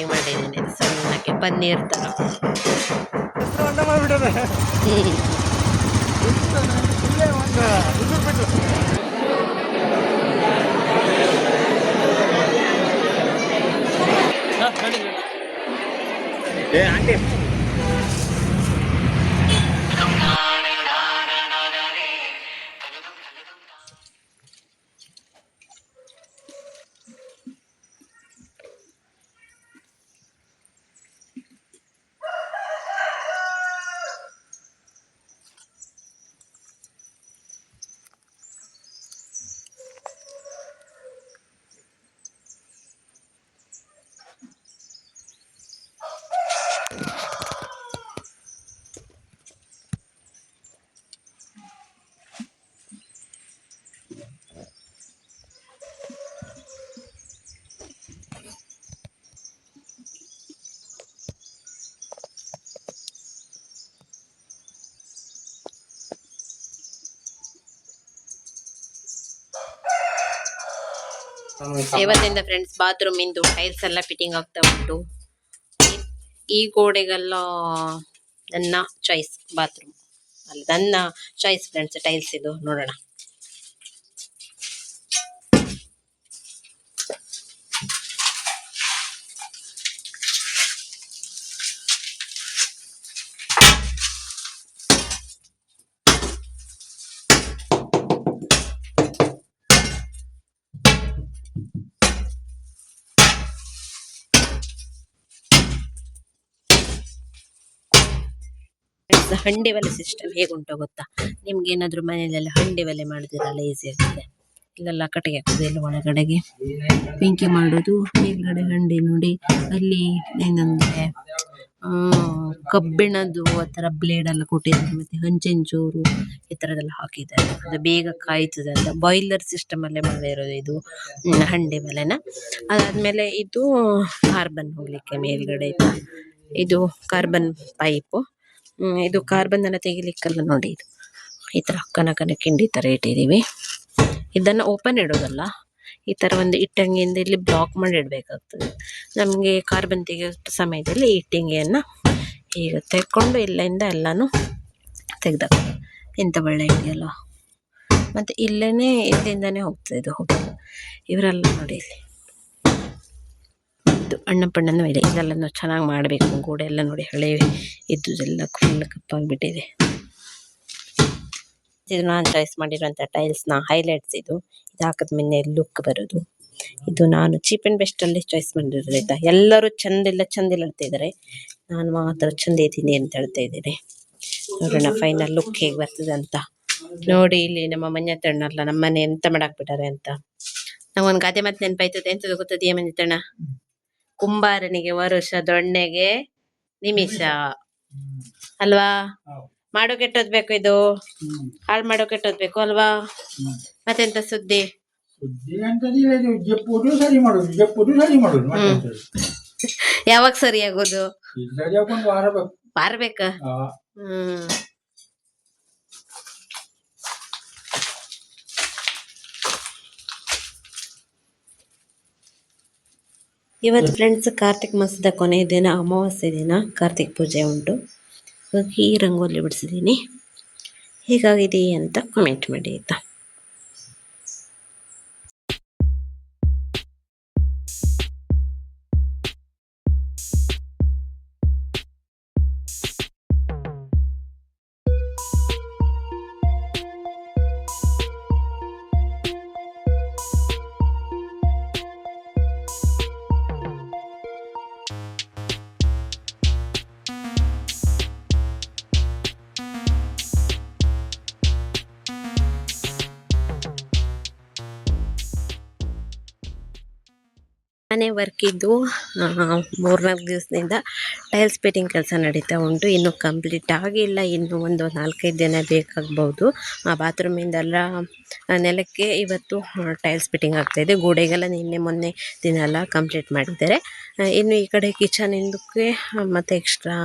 Fitting ಮಾಡಿದ್ದೀನಿ ಸಣ್ಣಕ್ಕೆ ಪನ್ನೀರ್ ಥರ ಏ ಆಂಟಿ. ಇವತ್ತಿಂದ ಫ್ರೆಂಡ್ಸ್ ಬಾತ್ರೂಮ್ ಇಂದು ಟೈಲ್ಸ್ ಎಲ್ಲ ಫಿಟ್ಟಿಂಗ್ ಆಗ್ತಾ ಉಂಟು. ಈ ಗೋಡೆಗೆಲ್ಲ ನನ್ನ ಚಾಯ್ಸ್ ಬಾತ್ರೂಮ್ ಅಲ್ಲಿ ನನ್ನ ಚಾಯ್ಸ್ ಫ್ರೆಂಡ್ಸ್ ಟೈಲ್ಸ್ ಇದು ನೋಡೋಣ. ಹಂಡೆ ಒಲೆ ಸಿಸ್ಟಮ್ ಹೇಗುಂಟು ಗೊತ್ತಾ? ನಿಮ್ಗೆ ಏನಾದರೂ ಮನೆಯಲ್ಲೆಲ್ಲ ಹಂಡೆ ಒಲೆ ಮಾಡಿದಿರಲ್ಲ ಈಸಿ ಆಗ್ತದೆ. ಇಲ್ಲೆಲ್ಲ ಕಟ್ಟಿಗೆ ಹಾಕುದು ಎಲ್ಲ ಒಳಗಡೆಗೆ. ಬೆಂಕಿ ಮಾಡೋದು, ಮೇಲ್ಗಡೆ ಹಂಡೆ ನೋಡಿ, ಅಲ್ಲಿ ಏನಂದ್ರೆ ಕಬ್ಬಿಣದ್ದು ಆ ಥರ ಬ್ಲೇಡ್ ಎಲ್ಲ ಕೊಟ್ಟಿದ್ದಾರೆ, ಮತ್ತೆ ಹಂಚೆಂಚೂರು ಈ ಥರದ್ದೆಲ್ಲ ಹಾಕಿದ್ದಾರೆ. ಅದು ಬೇಗ ಕಾಯ್ತದೆ ಅಂತ. ಬಾಯ್ಲರ್ ಸಿಸ್ಟಮ್ ಅಲ್ಲೇ ಮಾಡಿರೋದು ಇದು ಹಂಡೆ ಮೇಲೆನ ಅದಾದ್ಮೇಲೆ ಇದು ಕಾರ್ಬನ್ ಹೋಗಲಿಕ್ಕೆ ಮೇಲ್ಗಡೆ ಇದು ಕಾರ್ಬನ್ ಪೈಪು ಇದು ಕಾರ್ಬನ್ ಅನ್ನ ತೆಗಿಲಿಕ್ಕಲ್ಲ ನೋಡಿ ಇದು. ಈ ಥರ ಕನಕನ ಕನ ಕಿಂಡಿ ತರ ಇಟ್ಟಿದೀವಿ. ಇದನ್ನ ಓಪನ್ ಇಡೋದಲ್ಲ, ಈ ಥರ ಒಂದು ಇಟ್ಟಂಗಿಯಿಂದ ಇಲ್ಲಿ ಬ್ಲಾಕ್ ಮಾಡಿ ಇಡಬೇಕಾಗ್ತದೆ. ನಮಗೆ ಕಾರ್ಬನ್ ತೆಗೆಯೋ ಸಮಯದಲ್ಲಿ ಇಟ್ಟಂಗಿಯನ್ನು ಈಗ ತೆಕ್ಕೊಂಡು ಇಲ್ಲಿಂದ ಎಲ್ಲಾನು ತೆಗ್ದಾಗ ಎಂತ ಒಳ್ಳೆ ಇದೆಯಲ್ಲ ಮತ್ತೆ ಇಲ್ಲೇ ಇಲ್ಲಿಂದನೇ ಹೋಗ್ತದೆ ಇದು ಹೋಗಿ. ಇವರೆಲ್ಲ ನೋಡಿ ಇಲ್ಲಿ. ಇದು ಅಣ್ಣ ಪಣ್ಣನ ಮೇಲೆ ಇದೆಲ್ಲ ಚೆನ್ನಾಗಿ ಮಾಡಬೇಕು. ಗೋಡೆ ಎಲ್ಲ ನೋಡಿ ಹಳೆ ಇದ್ದುದೆಲ್ಲ ಫುಲ್ ಕಪ್ಪಾಗಿಬಿಟ್ಟಿದೆ ಇದು ನಾನು ಚಾಯ್ಸ್ ಮಾಡಿರುವಂಥ ಟೈಲ್ಸ್ನ ಹೈಲೈಟ್ಸ್ ಇದು. ಇದು ಹಾಕಿದ ಮೇಲೆ ಲುಕ್ ಬರೋದು. ಇದು ನಾನು ಚೀಪ್ ಆ್ಯಂಡ್ ಬೆಸ್ಟಲ್ಲಿ ಚಾಯ್ಸ್ ಮಾಡಿರೋದು ಆಯ್ತಾ? ಎಲ್ಲರೂ ಚಂದಿಲ್ಲ ಚಂದಿಲ್ಲ ಹೇಳ್ತಿದ್ದಾರೆ ನಾನು ಮಾತ್ರ ಚಂದ ಇದ್ದೀನಿ ಅಂತ ಹೇಳ್ತಾ ಇದ್ದೀನಿ. ನೋಡೋಣ ಫೈನಲ್ ಲುಕ್ ಹೇಗೆ ಬರ್ತದೆ ಅಂತ. ನೋಡಿ ಇಲ್ಲಿ ನಮ್ಮ ಮನೆ ನಮ್ಮ ಮನೆ ಎಂತ ಮಾಡಾಕ್ಬಿಟ್ಟಾರೆ ಅಂತ. ನಂಗೊಂದು ಗಾದೆ ಮತ್ತೆ ನೆನಪಾಯ್ತದೆ. ಎಂತದು ಮನೆ ಮಂಜತ್ತಣ್ಣ ಕುಂಬಾರನಿಗೆ ವರುಷ ದೊಣ್ಣೆಗೆ ನಿಮಿಷ. ಅಲ್ವಾ? ಮಾಡೋ ಕೆಟ್ಟದ್ ಬೇಕು ಇದು. ಹಾಳು ಮಾಡೋ ಕೆಟ್ಟದ್ ಬೇಕು ಅಲ್ವಾ? ಮತ್ತೆಂತ ಸುದ್ದಿ? ಯಾವಾಗ ಸರಿ ಆಗೋದು? ವಾರ ಬೇಕು. ಹ್ಮ್. ಇವತ್ತು ಫ್ರೆಂಡ್ಸ್ ಕಾರ್ತಿಕ್ ಮಾಸದ ಕೊನೆಯ ದಿನ, ಅಮಾವಾಸ್ಯೆ ದಿನ, ಕಾರ್ತಿಕ್ ಪೂಜೆ ಉಂಟು. ಈ ರಂಗೋಲಿ ಬಿಡಿಸಿದ್ದೀನಿ. ಹೇಗಾಗಿದೆ ಅಂತ ಕಮೆಂಟ್ ಮಾಡಿ ಆಯ್ತಾ? ಮನೆ ವರ್ಕ್ ಇದ್ದು ಮೂರ್ನಾಲ್ಕು ದಿವಸದಿಂದ ಟೈಲ್ಸ್ ಫಿಟ್ಟಿಂಗ್ ಕೆಲಸ ನಡೀತಾ ಉಂಟು. ಇನ್ನೂ ಕಂಪ್ಲೀಟ್ ಆಗಿಲ್ಲ. ಇನ್ನು ಒಂದು ನಾಲ್ಕೈದು ದಿನ ಬೇಕಾಗ್ಬೋದು. ಆ ಬಾತ್ರೂಮಿಂದೆಲ್ಲ ನೆಲಕ್ಕೆ ಇವತ್ತು ಟೈಲ್ಸ್ ಫಿಟ್ಟಿಂಗ್ ಆಗ್ತಾಯಿದೆ ಗೋಡೆಗೆಲ್ಲ ನಿನ್ನೆ ಮೊನ್ನೆ ದಿನ ಎಲ್ಲ ಕಂಪ್ಲೀಟ್ ಮಾಡಿದ್ದಾರೆ. ಇನ್ನು ಈ ಕಡೆ ಕಿಚನ್ ಇಂದಕ್ಕೆ ಮತ್ತು ಎಕ್ಸ್ಟ್ರಾ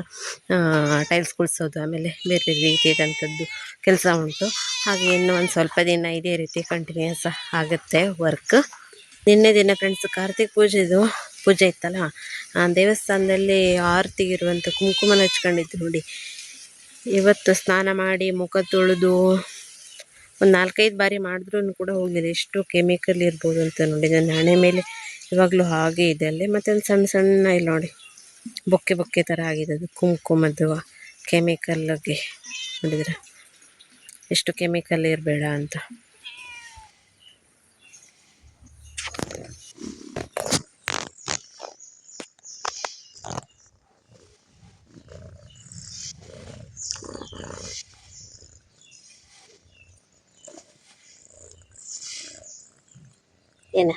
ಟೈಲ್ಸ್ ಕುಳಿಸೋದು ಆಮೇಲೆ ಬೇರೆ ಬೇರೆ ರೀತಿಯಾದಂಥದ್ದು ಕೆಲಸ ಉಂಟು. ಹಾಗೆ ಇನ್ನು ಒಂದು ಸ್ವಲ್ಪ ದಿನ ಇದೇ ರೀತಿ ಕಂಟಿನ್ಯೂಸ್ ಆಗುತ್ತೆ ವರ್ಕ್ ನಿನ್ನೆ ದಿನ ಫ್ರೆಂಡ್ಸ್ ಕಾರ್ತಿಕ್ ಪೂಜೆದು ಪೂಜೆ ಇತ್ತಲ್ಲ ದೇವಸ್ಥಾನದಲ್ಲಿ ಆರತಿಗಿರುವಂಥ ಕುಂಕುಮನ ಹಚ್ಕೊಂಡಿದ್ದು ನೋಡಿ. ಇವತ್ತು ಸ್ನಾನ ಮಾಡಿ ಮುಖ ತೊಳೆದು ಒಂದು ನಾಲ್ಕೈದು ಬಾರಿ ಮಾಡಿದ್ರೂ ಕೂಡ ಹೋಗಿಲ್ಲ ಎಷ್ಟು ಕೆಮಿಕಲ್ ಇರ್ಬೋದು ಅಂತ ನೋಡಿ. ನನ್ನ ಹಣೆ ಮೇಲೆ ಇವಾಗಲೂ ಹಾಗೆ ಇದೆ ಅಲ್ಲಿ. ಮತ್ತು ಒಂದು ಸಣ್ಣ ಸಣ್ಣ ಇಲ್ಲಿ ನೋಡಿ, ಬೊಕ್ಕೆ ಬೊಕ್ಕೆ ಥರ ಆಗಿದೆ ಅದು ಕುಂಕುಮದ್ದು ಕೆಮಿಕಲ್ಗೆ ನೋಡಿದ್ರೆ. ಎಷ್ಟು ಕೆಮಿಕಲ್ ಇರಬೇಡ ಅಂತ. ಏನ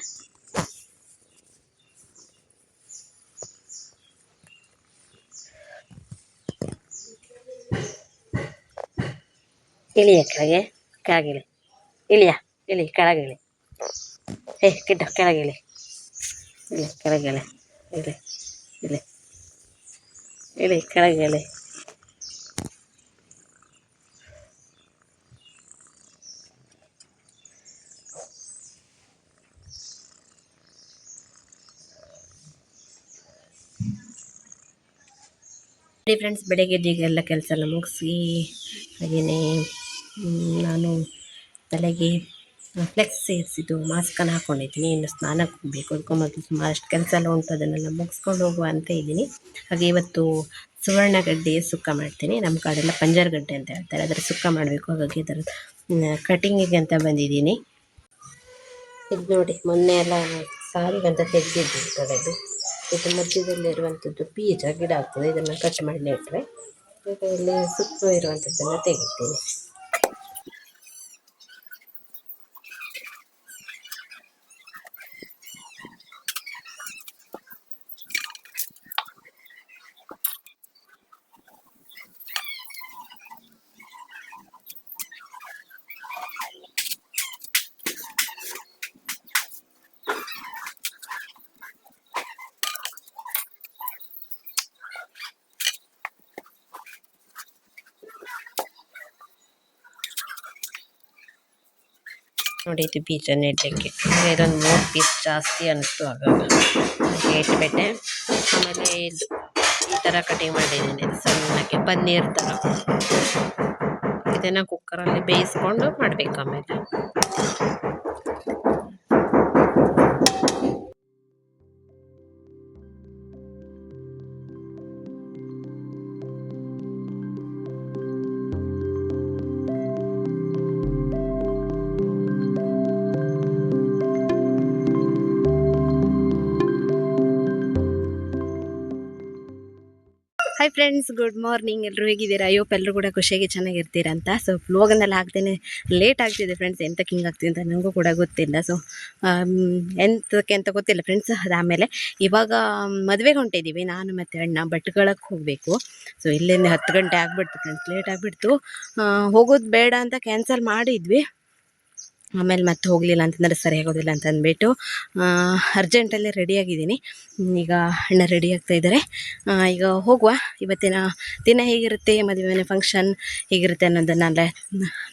ಇಳಿಯ ಕೆಳಗೆ ಕೆಳಗಿಳಿ ಇಳಿಯ ಇಳಿ ಕೆಳಗಿಳಿ ಏ ಕಿಡ್ಡ ಕೆಳಗಿಳಿ ಇಳಿ ಕೆಳಗಿಳಿ ಇಳಿ ಇಳಿ ಇಳಿ ಕೆಳಗಿಳಿ ನೋಡಿ ಫ್ರೆಂಡ್ಸ್ ಎಲ್ಲ ಕೆಲಸ ಎಲ್ಲ ಮುಗಿಸಿ ಹಾಗೆಯೇ ನಾನು ತಲೆಗೆ ಫ್ಲೆಕ್ಸ್ ಸೇರಿಸಿದ್ದು ಮಾಸ್ಕನ್ನು ಹಾಕ್ಕೊಂಡಿದ್ದೀನಿ ಇನ್ನು ಸ್ನಾನಕ್ಕೆ ಹೋಗಬೇಕು. ಅದಕ್ಕೆ ಸುಮಾರಷ್ಟು ಕೆಲಸ ಎಲ್ಲ ಉಂಟು, ಅದನ್ನೆಲ್ಲ ಮುಗಿಸ್ಕೊಂಡು ಹೋಗುವ ಅಂತ ಇದ್ದೀನಿ. ಹಾಗೆ ಇವತ್ತು ಸುವರ್ಣಗಡ್ಡೆಯ ಸುಕ್ಕ ಮಾಡ್ತೀನಿ. ನಮ್ಮ ಕಡೆಲ್ಲ ಪಂಜರಗಡ್ಡೆ ಅಂತ ಹೇಳ್ತಾರೆ, ಅದರ ಸುಕ್ಕ ಮಾಡಬೇಕು. ಹಾಗಾಗಿ ಅದರ ಕಟಿಂಗಿಗೆ ಅಂತ ಬಂದಿದ್ದೀನಿ. ಇದು ನೋಡಿ, ಮೊನ್ನೆ ಎಲ್ಲ ಸಾರಿಗಂತ ತೆಗೆದಿದ್ದು ಕಡೆದು ಇದು ಮಧ್ಯದಲ್ಲಿರುವಂಥದ್ದು ಬೀಜ ಗಿಡ ಆಗ್ತದೆ. ಇದನ್ನು ಕಟ್ ಮಾಡಿ ನೆಟ್ಟರೆ ಈಗ ಇಲ್ಲಿ ಸುತ್ತ ಇರುವಂಥದ್ದನ್ನು ತೆಗಿತೀನಿ. ನೋಡಿ, ಇದು ನೆಡಲಿಕ್ಕೆ. ಇದೊಂದು ಮೂರು ಪೀಸ್ ಜಾಸ್ತಿ ಅನಿಸ್ತು ಆಗಾಗ. ಹಾಗೆ ಇಟ್ಬಿಟ್ಟೆ. ಆಮೇಲೆ ಇದು ಈ ಥರ ಕಟಿಂಗ್ ಮಾಡಿದ್ದೀನಿ. ಸಣ್ಣಕ್ಕೆ ಪನ್ನೀರ್ ಥರ ಇದನ್ನು ಕುಕ್ಕರಲ್ಲಿ ಬೇಯಿಸ್ಕೊಂಡು ಮಾಡಬೇಕು ಆಮೇಲೆ. ಫ್ರೆಂಡ್ಸ್ ಗುಡ್ ಮಾರ್ನಿಂಗ್ ಎಲ್ಲರೂ ಹೇಗಿದ್ದೀರಾ? ಅಯ್ಯೋ ಎಲ್ಲರೂ ಕೂಡ ಖುಷಿಯಾಗಿ ಚೆನ್ನಾಗಿರ್ತೀರಂತ ಅಂತ. ಸೊ ವ್ಲೋಗನ್ನೆಲ್ಲ ಹಾಕ್ತೇನೆ ಲೇಟ್ ಆಗ್ತಿದೆ ಫ್ರೆಂಡ್ಸ್ ಎಂತಕ್ಕೆ ಹಿಂಗೆ ಆಗ್ತಿದೆ ಅಂತ ನನಗೂ ಕೂಡ ಗೊತ್ತಿಲ್ಲ. ಸೊ ಎಂತಕ್ಕೆ ಅಂತ ಗೊತ್ತಿಲ್ಲ ಫ್ರೆಂಡ್ಸ್ ಅದಾದಮೇಲೆ ಇವಾಗ ಮದುವೆಗೆ ಹೊಂಟಿದ್ದೀವಿ ನಾನು ಮತ್ತು ಅಣ್ಣ. ಬಟ್ಟುಗಳಕ್ಕೆ ಹೋಗಬೇಕು. ಸೊ ಇಲ್ಲಿಂದ ಹತ್ತು ಗಂಟೆ ಆಗಿಬಿಡ್ತು ಫ್ರೆಂಡ್ಸ್ ಲೇಟ್ ಆಗಿಬಿಡ್ತು. ಹೋಗೋದು ಬೇಡ ಅಂತ ಕ್ಯಾನ್ಸಲ್ ಮಾಡಿದ್ವಿ. ಆಮೇಲೆ ಮತ್ತೆ ಹೋಗಲಿಲ್ಲ ಅಂತಂದರೆ ಸರಿ ಆಗೋದಿಲ್ಲ ಅಂತ ಅಂದ್ಬಿಟ್ಟು ಅರ್ಜೆಂಟಲ್ಲಿ ರೆಡಿಯಾಗಿದ್ದೀನಿ. ಈಗ ಅಣ್ಣ ರೆಡಿ ಆಗ್ತಾ ಇದ್ದಾರೆ. ಈಗ ಹೋಗುವ. ಇವತ್ತಿನ ದಿನ ಹೇಗಿರುತ್ತೆ, ಮದುವೆ ಮನೆ ಫಂಕ್ಷನ್ ಹೇಗಿರುತ್ತೆ ಅನ್ನೋದನ್ನೆಲ್ಲ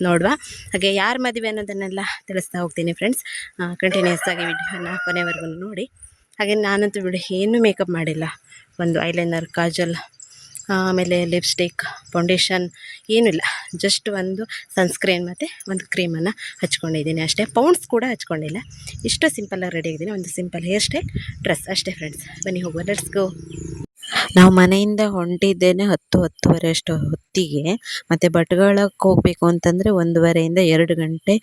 ನೋಡುವ. ಹಾಗೆ ಯಾರ ಮದುವೆ ಅನ್ನೋದನ್ನೆಲ್ಲ ತಿಳಿಸ್ತಾ ಹೋಗ್ತೀನಿ ಫ್ರೆಂಡ್ಸ್ ಕಂಟಿನ್ಯೂಸ್ ಆಗಿ ವಿಡಿಯೋನ ಕೊನೆವರೆಗೂ ನೋಡಿ. ಹಾಗೆ ನಾನಂತೂ ಬಿಡು, ಏನೂ ಮೇಕಪ್ ಮಾಡಿಲ್ಲ. ಒಂದು ಐಲೈನರ್ ಕಾಜಲ್ ಆಮೇಲೆ ಲಿಪ್ಸ್ಟಿಕ್, ಫೌಂಡೇಶನ್ ಏನಿಲ್ಲ ಜಸ್ಟ್ ಒಂದು ಸನ್ಸ್ಕ್ರೀನ್ ಮತ್ತು ಒಂದು ಕ್ರೀಮನ್ನು ಹಚ್ಕೊಂಡಿದ್ದೀನಿ ಅಷ್ಟೇ. ಪೌಂಡ್ಸ್ ಕೂಡ ಹಚ್ಕೊಂಡಿಲ್ಲ. ಇಷ್ಟು ಸಿಂಪಲ್ಲಾಗಿ ರೆಡಿ ಆಗಿದ್ದೀನಿ. ಒಂದು ಸಿಂಪಲ್ ಹೇರ್ ಸ್ಟೈಲ್ ಡ್ರೆಸ್ ಅಷ್ಟೇ ಫ್ರೆಂಡ್ಸ್. ಬನ್ನಿ ಹೋಗುವ. ಲೆಟ್ಸ್ ಗೋ ನಾವು ಮನೆಯಿಂದ ಹೊಂಟಿದ್ದೇನೆ ಹತ್ತು, ಹತ್ತುವರೆ ಅಷ್ಟು ಹೊತ್ತಿಗೆ. ಮತ್ತು ಭಟ್ಗಳಕ್ಕೆ ಹೋಗಬೇಕು ಅಂತಂದರೆ ಒಂದೂವರೆಯಿಂದ ಎರಡು ಗಂಟೆ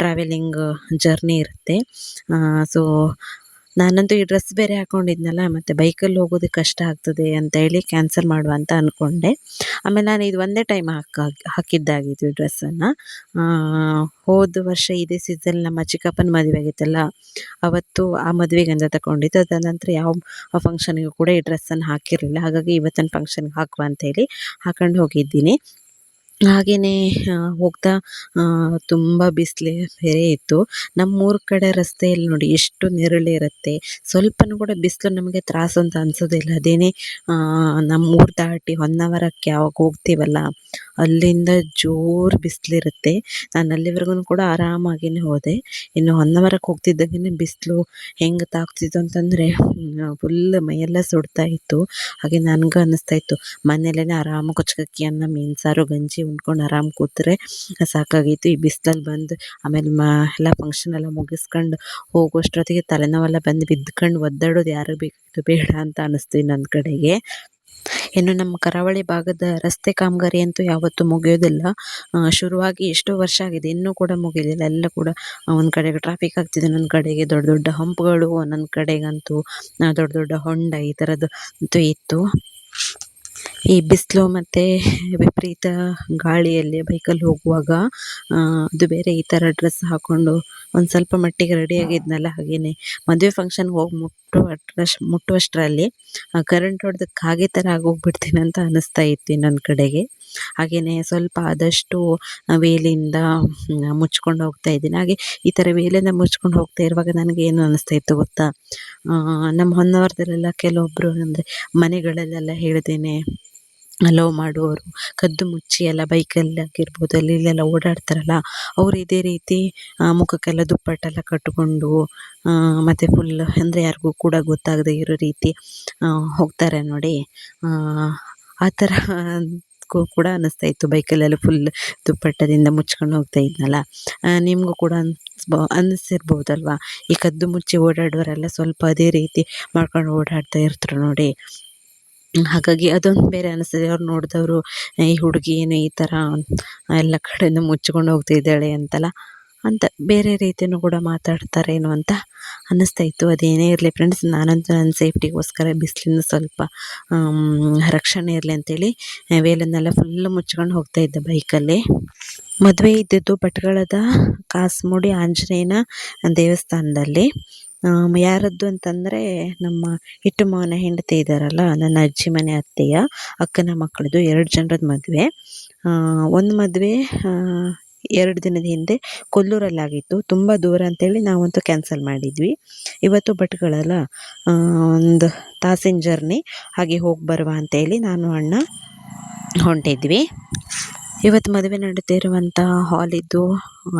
ಟ್ರಾವೆಲಿಂಗ್ ಜರ್ನಿ ಇರುತ್ತೆ. ಸೊ ನಾನಂತೂ ಈ ಡ್ರೆಸ್ ಬೇರೆ ಹಾಕೊಂಡಿದ್ನಲ್ಲ, ಮತ್ತು ಬೈಕಲ್ಲಿ ಹೋಗೋದಕ್ಕೆ ಕಷ್ಟ ಆಗ್ತದೆ ಅಂತ ಹೇಳಿ ಕ್ಯಾನ್ಸಲ್ ಮಾಡುವ ಅಂತ ಅಂದ್ಕೊಂಡೆ ಆಮೇಲೆ ನಾನು ಇದು ಒಂದೇ ಟೈಮ್ ಹಾಕ ಹಾಕಿದ್ದಾಗಿತ್ತು ಈ ಡ್ರೆಸ್ಸನ್ನು ಹೋದ ವರ್ಷ ಇದೇ ಸೀಸನ್ ನಮ್ಮ ಚಿಕ್ಕಪ್ಪನ ಮದುವೆ ಆಗಿತ್ತಲ್ಲ, ಅವತ್ತು ಆ ಮದುವೆಗೆ ಅಂತ ತಗೊಂಡಿತ್ತು ಅದಾದ ನಂತರ ಯಾವ ಫಂಕ್ಷನ್ಗೂ ಕೂಡ ಈ ಡ್ರೆಸ್ಸನ್ನು ಹಾಕಿರಲಿಲ್ಲ. ಹಾಗಾಗಿ ಇವತ್ತಿನ ಫಂಕ್ಷನ್ಗೆ ಹಾಕುವ ಅಂತೇಳಿ ಹಾಕೊಂಡು ಹೋಗಿದ್ದೀನಿ. ಹಾಗೆಯೇ ಹೋಗ್ತಾ ತುಂಬ ಬಿಸಿಲು, ಬೇರೆ ಇತ್ತು. ನಮ್ಮೂರ ಕಡೆ ರಸ್ತೆಯಲ್ಲಿ ನೋಡಿ ಎಷ್ಟು ನೆರಳಿರುತ್ತೆ ಸ್ವಲ್ಪನೂ ಕೂಡ ಬಿಸಿಲು ನಮಗೆ ತ್ರಾಸು ಅಂತ ಅನಿಸೋದಿಲ್ಲ ಅದೇನೇ ನಮ್ಮೂರು ದಾಟಿ ಹೊನ್ನಾವರಕ್ಕೆ ಯಾವಾಗ ಹೋಗ್ತೀವಲ್ಲ ಅಲ್ಲಿಂದ ಜೋರು ಬಿಸಿಲಿರುತ್ತೆ. ನಾನು ಅಲ್ಲಿವರೆಗೂ ಕೂಡ ಆರಾಮಾಗಿಯೇ ಹೋದೆ. ಇನ್ನು ಹೊನ್ನವರಕ್ಕೆ ಹೋಗ್ತಿದ್ದಾಗೆ ಬಿಸಿಲು ಹೆಂಗೆ ತಾಗ್ತಿತ್ತು ಅಂತಂದರೆ ಫುಲ್ ಮೈಯೆಲ್ಲ ಸುಡ್ತಾ ಇತ್ತು. ಹಾಗೆ ನನಗೂ ಅನ್ನಿಸ್ತಾ ಇತ್ತು. ಮನೆಯಲ್ಲೇ ಆರಾಮ ಕೊಚ್ಚಕ್ಕಿ ಅನ್ನ, ಮೀನು, ಸಾರು, ಗಂಜಿ ಉಂಡ್ಕೊಂಡು ಆರಾಮ್ ಕೂತ್ರೆ ಸಾಕಾಗಿತ್ತು ಈ ಬಿಸಿಲಲ್ಲಿ ಬಂದು ಆಮೇಲೆ ಮ, ಎಲ್ಲ ಫಂಕ್ಷನ್ ಎಲ್ಲ ಮುಗಿಸ್ಕೊಂಡು ಹೋಗೋಷ್ಟೊತ್ತಿಗೆ ತಲೆನೋವೆಲ್ಲ ಬಂದು ಬಿದ್ಕೊಂಡು ಒದ್ದಾಡೋದು ಯಾರಿಗೂ ಬೇಕಿತ್ತು ಬೇಡ ಅಂತ ಅನ್ನಿಸ್ತು ನನ್ನ ಕಡೆಗೆ. ಇನ್ನು ನಮ್ಮ ಕರಾವಳಿ ಭಾಗದ ರಸ್ತೆ ಕಾಮಗಾರಿ ಅಂತೂ ಯಾವತ್ತೂ ಮುಗಿಯೋದಿಲ್ಲ. ಶುರುವಾಗಿ ಎಷ್ಟೋ ವರ್ಷ ಆಗಿದೆ, ಇನ್ನೂ ಕೂಡ ಮುಗಿಲಿಲ್ಲ. ಎಲ್ಲ ಕೂಡ ಒಂದು ಕಡೆಗೆ ಟ್ರಾಫಿಕ್ ಆಗ್ತಿದೆ ಒಂದೊಂದು ಕಡೆಗೆ ದೊಡ್ಡ ದೊಡ್ಡ ಹಂಪ್ಗಳು ಒಂದೊಂದು ಕಡೆಗಂತೂ ದೊಡ್ಡ ದೊಡ್ಡ ಹೊಂಡ ಈ ಥರದ್ದು ಅಂತೂ ಇತ್ತು. ಈ ಬಿಸಿಲು ಮತ್ತು ವಿಪರೀತ ಗಾಳಿಯಲ್ಲಿ ಬೈಕಲ್ಲಿ ಹೋಗುವಾಗ ಅದು ಬೇರೆ ಈ ಥರ ಡ್ರೆಸ್ ಹಾಕ್ಕೊಂಡು ಒಂದು ಸ್ವಲ್ಪ ಮಟ್ಟಿಗೆ ರೆಡಿಯಾಗಿದ್ದೆನಲ್ಲ ಹಾಗೇನೆ. ಮದುವೆ ಫಂಕ್ಷನ್ಗೆ ಹೋಗಿ ಮುಟ್ಟುವ ಅಷ್ಟ್ ಮುಟ್ಟುವಷ್ಟರಲ್ಲಿ ಕರೆಂಟ್ ಹೊಡೆದಕ್ಕೆ ಹಾಗೆ ಥರ ಅಂತ ಅನ್ನಿಸ್ತಾ ಇತ್ತು ಇನ್ನೊಂದು ಕಡೆಗೆ. ಹಾಗೆಯೇ ಸ್ವಲ್ಪ ಆದಷ್ಟು ವೇಲಿಂದ ಮುಚ್ಕೊಂಡು ಹೋಗ್ತಾ ಇದ್ದೀನಿ. ಹಾಗೆ ಈ ಥರ ವೇಲಿಂದ ಮುಚ್ಕೊಂಡು ಹೋಗ್ತಾ ಇರುವಾಗ ನನಗೆ ಏನು ಅನ್ನಿಸ್ತಾ ಇತ್ತು ಗೊತ್ತಾ? ನಮ್ಮ ಹೊನ್ನಾವರದಲ್ಲೆಲ್ಲ ಕೆಲವೊಬ್ಬರು ಅಂದರೆ ಮನೆಗಳಲ್ಲೆಲ್ಲ ಹೇಳ್ದೇನೆ ಲವ್ ಮಾಡುವವರು ಕದ್ದು ಮುಚ್ಚಿ ಎಲ್ಲ ಬೈಕಲ್ಲಿ ಆಗಿರ್ಬೋದು ಅಲ್ಲಿ ಇಲ್ಲೆಲ್ಲ ಓಡಾಡ್ತಾರಲ್ಲ ಅವರು ಇದೇ ರೀತಿ ಮುಖಕ್ಕೆಲ್ಲ ದುಪ್ಪಟ್ಟೆಲ್ಲ ಕಟ್ಟಿಕೊಂಡು ಮತ್ತು ಫುಲ್ ಅಂದರೆ ಯಾರಿಗೂ ಕೂಡ ಗೊತ್ತಾಗದೇ ಇರೋ ರೀತಿ ಹೋಗ್ತಾರೆ ನೋಡಿ. ಆ, ಥರ ಕು- ಕೂಡ ಅನ್ನಿಸ್ತಾ ಇತ್ತು. ಬೈಕಲ್ಲೆಲ್ಲ ಫುಲ್ ದುಪ್ಪಟ್ಟದಿಂದ ಮುಚ್ಕೊಂಡು ಹೋಗ್ತಾ ಇದ್ನಲ್ಲ. ನಿಮಗೂ ಕೂಡ ಅನ್ಸ್ಬೋ, ಅನ್ನಿಸಿರ್ಬೋದಲ್ವಾ? ಈ ಕದ್ದು ಮುಚ್ಚಿ ಓಡಾಡೋರೆಲ್ಲ ಸ್ವಲ್ಪ ಅದೇ ರೀತಿ ಮಾಡ್ಕೊಂಡು ಓಡಾಡ್ತಾ ಇರ್ತಾರೆ ನೋಡಿ. ಹಾಗಾಗಿ ಅದೊಂದು ಬೇರೆ ಅನಿಸ್ತದೆ ಅವ್ರು ನೋಡಿದವರು ಈ ಹುಡುಗಿ ಏನು ಈ ಥರ ಎಲ್ಲ ಕಡೆಯಿಂದ ಮುಚ್ಕೊಂಡು ಹೋಗ್ತಿದ್ದಾಳೆ ಅಂತಲ್ಲ. ಅಂತ ಬೇರೆ ರೀತಿಯೂ ಕೂಡ ಮಾತಾಡ್ತಾರೇನೋ ಅಂತ ಅನ್ನಿಸ್ತಾ ಇತ್ತು ಅದೇನೇ ಇರಲಿ ಫ್ರೆಂಡ್ಸ್ ನಾನಂತೂ ನನ್ನ ಸೇಫ್ಟಿಗೋಸ್ಕರ ಬಿಸಿಲಿಂದ ಸ್ವಲ್ಪ ರಕ್ಷಣೆ ಇರಲಿ ಅಂತೇಳಿ ವೇಲನ್ನೆಲ್ಲ ಫುಲ್ ಮುಚ್ಕೊಂಡು ಹೋಗ್ತಾ ಇದ್ದೆ ಬೈಕಲ್ಲಿ ಮದುವೆ ಇದ್ದಿದ್ದು ಭಟ್ಗಳದ ಕಾಸ್ಮುಡಿ ಆಂಜನೇಯನ ದೇವಸ್ಥಾನದಲ್ಲಿ. ಯಾರದ್ದು ಅಂತಂದರೆ ನಮ್ಮ ಹಿಟ್ಟು ಮಾವನ ಹೆಂಡತಿ ಇದ್ದಾರಲ್ಲ, ನನ್ನ ಅಜ್ಜಿ ಮನೆ ಅತ್ತೆಯ, ಅಕ್ಕನ ಮಕ್ಕಳದು ಎರಡು ಜನರದ್ದು ಮದುವೆ. ಒಂದು ಮದುವೆ ಎರಡು ದಿನದ ಹಿಂದೆ ಕೊಲ್ಲೂರಲ್ಲಾಗಿತ್ತು. ತುಂಬ ದೂರ ಅಂತೇಳಿ ನಾವಂತೂ ಕ್ಯಾನ್ಸಲ್ ಮಾಡಿದ್ವಿ. ಇವತ್ತು ಭಟ್ಕಳಲ್ಲ ಒಂದು ತಾಸಿನ ಜರ್ನಿ ಹಾಗೆ ಹೋಗಿ ಬರುವ ಅಂತೇಳಿ ನಾನು ಅಣ್ಣ ಹೊಂಟಿದ್ವಿ. ಇವತ್ತು ಮದುವೆ ನಡೀತಿರುವಂಥ ಹಾಲಿದ್ದು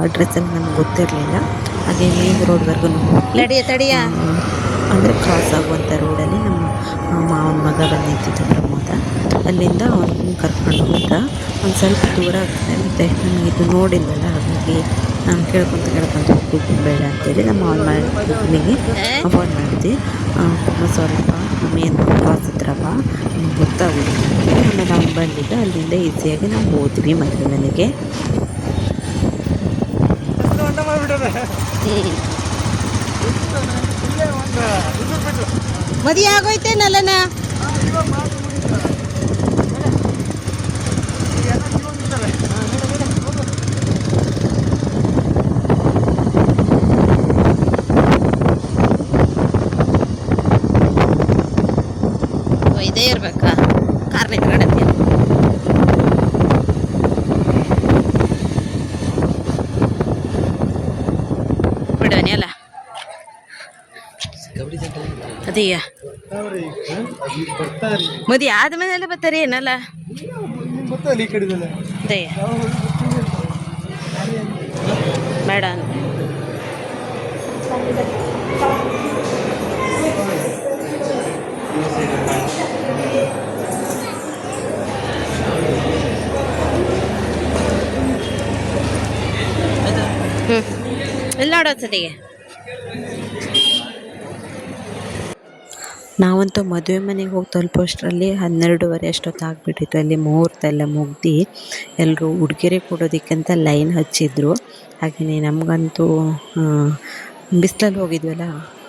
ಅಡ್ರೆಸ್ ಎಲ್ಲ ನನಗೆ ಗೊತ್ತಿರಲಿಲ್ಲ. ಹಾಗೆ ಮೇನ್ ರೋಡ್ವರೆಗೂ ನಡೆಯ ತಡಿಯ ಅಂದರೆ ಕ್ರಾಸ್ ಆಗುವಂಥ ರೋಡಲ್ಲಿ ನಮ್ಮ ಮಾವನ ಮಗ ಬಂದಿದ್ದಿದ್ದು ಪ್ರಮೋದ. ಅಲ್ಲಿಂದ ಅವ್ನನ್ನ ಕರ್ಕೊಂಡು ಹೋದ ಒಂದು ಸ್ವಲ್ಪ ದೂರ ಆಗ್ತದೆ. ಮತ್ತು ನನಗೆ ಇದು ನೋಡಿಲ್ಲಲ್ಲ ಹಾಗಾಗಿ ನಾನು ಕೇಳ್ಕೊತ ಕೇಳ್ಕೊತ ಹೋಗ್ಬೇಕು ಬೇಡ ಅಂತೇಳಿ ನಮ್ಮ ಅವ್ನ ಮಗನಿಗೆ ಫೋನ್ ಮಾಡಿದ್ವಿ ತುಂಬ ಸ್ವಲ್ಪ ಮೇನ್ ಕ್ರಾಸ್ ನಮ್ಗೆ ಗೊತ್ತಾಗೋದಿಲ್ಲ ಆಮೇಲೆ ಅವ್ನು ಬಂದಿದ್ದ. ಅಲ್ಲಿಂದ ಈಸಿಯಾಗಿ ನಾವು ಹೋದ್ವಿ ಮದುವೆ ಮನೆಗೆ. ಮದುವೆ ಆಗೋಯ್ತೇನಲ್ಲನ ಇವಾಗ ಮಾಡಿ ಮುಗಿತಾರೆ ಈಗ ಎಲ್ಲ ಜೀವ ಬಿಡ್ತಾರೆ ಹಾಂ ನಡೆ ನಡೆ ಹೋಗು ಇದೇ ಇರ್ಬೇಕಾ ಕಾರ್ ನಿಂತ್ಕೊಂಡೈತಿ ಬಿಡೋನಿ ಅಲ್ಲ ಅದೀಯ ಮದುವೆ ಆದ್ಮೇಲೆ ಬರ್ತಾರೆ ಏನಲ್ಲ? ಬೇಡ ಅಂತ. ಸತಿಗೆ ನಾವಂತೂ ಮದುವೆ ಮನೆಗೆ ಹೋಗಿ ತಲುಪೋಷ್ಟರಲ್ಲಿ ಹನ್ನೆರಡೂವರೆ ಅಷ್ಟೊತ್ತು ಆಗಿಬಿಟ್ಟಿತ್ತು. ಅಲ್ಲಿ ಮುಹೂರ್ತ ಎಲ್ಲ ಮುಗ್ದು ಎಲ್ಲರೂ ಉಡುಗೊರೆ ಕೊಡೋದಕ್ಕಂತ ಲೈನ್ ಹಚ್ಚಿದ್ರು. ಹಾಗೆಯೇ ನಮಗಂತೂ ಬಿಸಿಲಲ್ಲಿ ಹೋಗಿದ್ವಲ್ಲ,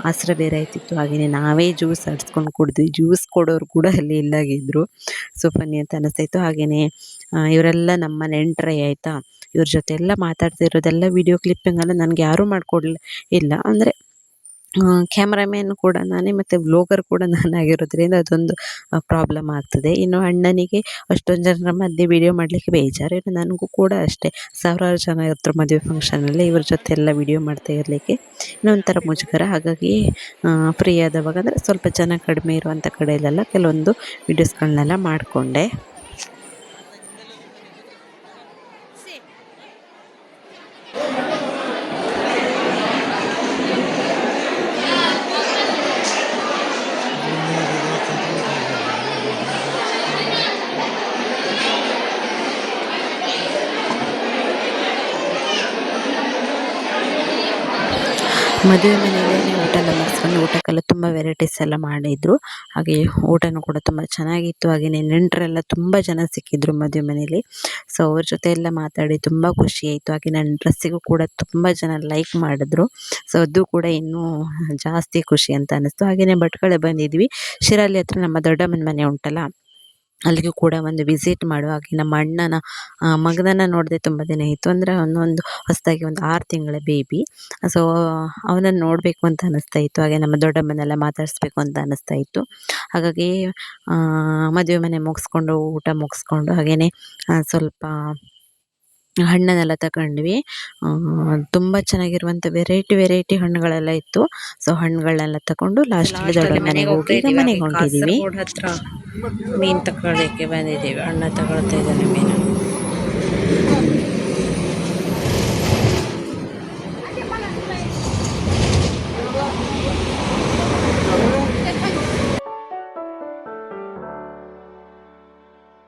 ಆಸರ ಬೇರೆ ಆಯ್ತಿತ್ತು. ಹಾಗೆಯೇ ನಾವೇ ಜ್ಯೂಸ್ ಅಡ್ಸ್ಕೊಂಡು ಕುಡಿದ್ವಿ ಜ್ಯೂಸ್ ಕೊಡೋರು ಕೂಡ ಅಲ್ಲಿ ಇಲ್ಲಾಗಿದ್ದರು ಸೊ ಫನ್ನಿ ಅಂತ ಅನ್ನಿಸ್ತಾಯಿತ್ತು ಹಾಗೆಯೇ ಇವರೆಲ್ಲ ನಮ್ಮ ನೆಂಟ್ರೇ ಆಯಿತಾ? ಇವ್ರ ಜೊತೆ ಎಲ್ಲ ಮಾತಾಡ್ತಿರೋದೆಲ್ಲ ಕ್ಲಿಪ್ಪಿಂಗ್ ಕ್ಲಿಪ್ಪಿಂಗೆಲ್ಲ ನನಗೆ ಯಾರೂ ಮಾಡಿಕೊಡ್ಲಿ, ಇಲ್ಲ. ಅಂದರೆ ಕ್ಯಾಮ್ರಾಮ್ಯಾನ್ ಕೂಡ ನಾನೇ ಮತ್ತು ವ್ಲೋಗರ್ ಕೂಡ ನಾನಾಗಿರೋದ್ರಿಂದ ಅದೊಂದು ಪ್ರಾಬ್ಲಮ್ ಆಗ್ತದೆ. ಇನ್ನು ಅಣ್ಣನಿಗೆ ಅಷ್ಟೊಂದು ಜನರ ಮಧ್ಯೆ ವೀಡಿಯೋ ಮಾಡಲಿಕ್ಕೆ ಬೇಜಾರು. ಇನ್ನು ನನಗೂ ಕೂಡ ಅಷ್ಟೇ. ಸಾವಿರಾರು ಜನ ಇರ್ತಾರೆ ಮದುವೆ ಫಂಕ್ಷನಲ್ಲಿ ಇವ್ರ ಜೊತೆ ಎಲ್ಲ ವೀಡಿಯೋ ಮಾಡ್ತಾ ಇರಲಿಕ್ಕೆ. ಇನ್ನೊಂಥರ ಮುಜುಗರ. ಹಾಗಾಗಿ ಫ್ರೀ ಆದವಾಗ ಅಂದರೆ ಸ್ವಲ್ಪ ಜನ ಕಡಿಮೆ ಇರುವಂಥ ಕಡೆಯಲ್ಲೆಲ್ಲ ಕೆಲವೊಂದು ವೀಡಿಯೋಸ್ಗಳನ್ನೆಲ್ಲ ಮಾಡಿಕೊಂಡೆ. ಮದುವೆ ಮನೆಯಲ್ಲಿ ಊಟ ಎಲ್ಲ ಮುಗಿಸ್ಕೊಂಡು ಊಟಕ್ಕೆಲ್ಲ ತುಂಬ ವೆರೈಟೀಸ್ ಎಲ್ಲ ಮಾಡಿದ್ರು. ಹಾಗೆ ಊಟನೂ ಕೂಡ ತುಂಬ ಚೆನ್ನಾಗಿತ್ತು. ಹಾಗೆಯೇ ನೆಂಟರೆಲ್ಲ ತುಂಬ ಜನ ಸಿಕ್ಕಿದ್ರು ಮದುವೆ ಮನೆಯಲ್ಲಿ. ಸೊ ಅವ್ರ ಜೊತೆ ಎಲ್ಲ ಮಾತಾಡಿ ತುಂಬ ಖುಷಿ ಆಯಿತು. ಹಾಗೆ ನನ್ನ ಡ್ರೆಸ್ಸಿಗೂ ಕೂಡ ತುಂಬ ಜನ ಲೈಕ್ ಮಾಡಿದ್ರು. ಸೊ ಅದು ಕೂಡ ಇನ್ನೂ ಜಾಸ್ತಿ ಖುಷಿ ಅಂತ ಅನ್ನಿಸ್ತು ಹಾಗೆಯೇ ಭಟ್ಕಳ ಬಂದಿದ್ವಿ. ಶಿರಾಲಿ ಹತ್ರ ನಮ್ಮ ದೊಡ್ಡಮ್ಮನ ಮನೆ ಉಂಟಲ್ಲ? ಅಲ್ಲಿಗೂ ಕೂಡ ಒಂದು ವಿಸಿಟ್ ಮಾಡುವಾಗ ನಮ್ಮ ಅಣ್ಣನ ಮಗನನ್ನು ನೋಡದೆ ತುಂಬ ದಿನ ಇತ್ತು ಅಂದರೆ ಅವನೊಂದು ಹೊಸದಾಗಿ ಒಂದು ಆರು ತಿಂಗಳ ಬೇಬಿ ಸೊ ಅವನನ್ನು ನೋಡಬೇಕು ಅಂತ ಅನ್ನಿಸ್ತಾ ಇತ್ತು. ಹಾಗೆ ನಮ್ಮ ದೊಡ್ಡಮ್ಮನೆಲ್ಲ ಮಾತಾಡಿಸ್ಬೇಕು ಅಂತ ಅನ್ನಿಸ್ತಾ ಇತ್ತು. ಹಾಗಾಗಿ ಮದುವೆ ಮನೆ ಮುಗಿಸ್ಕೊಂಡು, ಊಟ ಮುಗಿಸ್ಕೊಂಡು ಹಾಗೆಯೇ ಸ್ವಲ್ಪ ಹಣ್ಣನ್ನೆಲ್ಲ ತಗೊಂಡ್ವಿ. ತುಂಬ ಚೆನ್ನಾಗಿರುವಂಥ ವೆರೈಟಿ ವೆರೈಟಿ ಹಣ್ಣುಗಳೆಲ್ಲ ಇತ್ತು. ಸೊ ಹಣ್ಣುಗಳನ್ನೆಲ್ಲ ತಗೊಂಡು ಲಾಸ್ಟಲ್ಲಿ ದೊಡ್ಡ ಮನೆಗೆ ಹೋಗಿ ಮನೆಗೆ ಹೊಂಟಿದ್ದೀವಿ ಹತ್ರ ಮೀನು ತಗೊಳ್ಳೋಕ್ಕೆ ಬಂದಿದ್ದೀವಿ. ಅಣ್ಣ ತಗೊಳ್ತಾ ಇದ್ದಾನೆ ಮೀನು.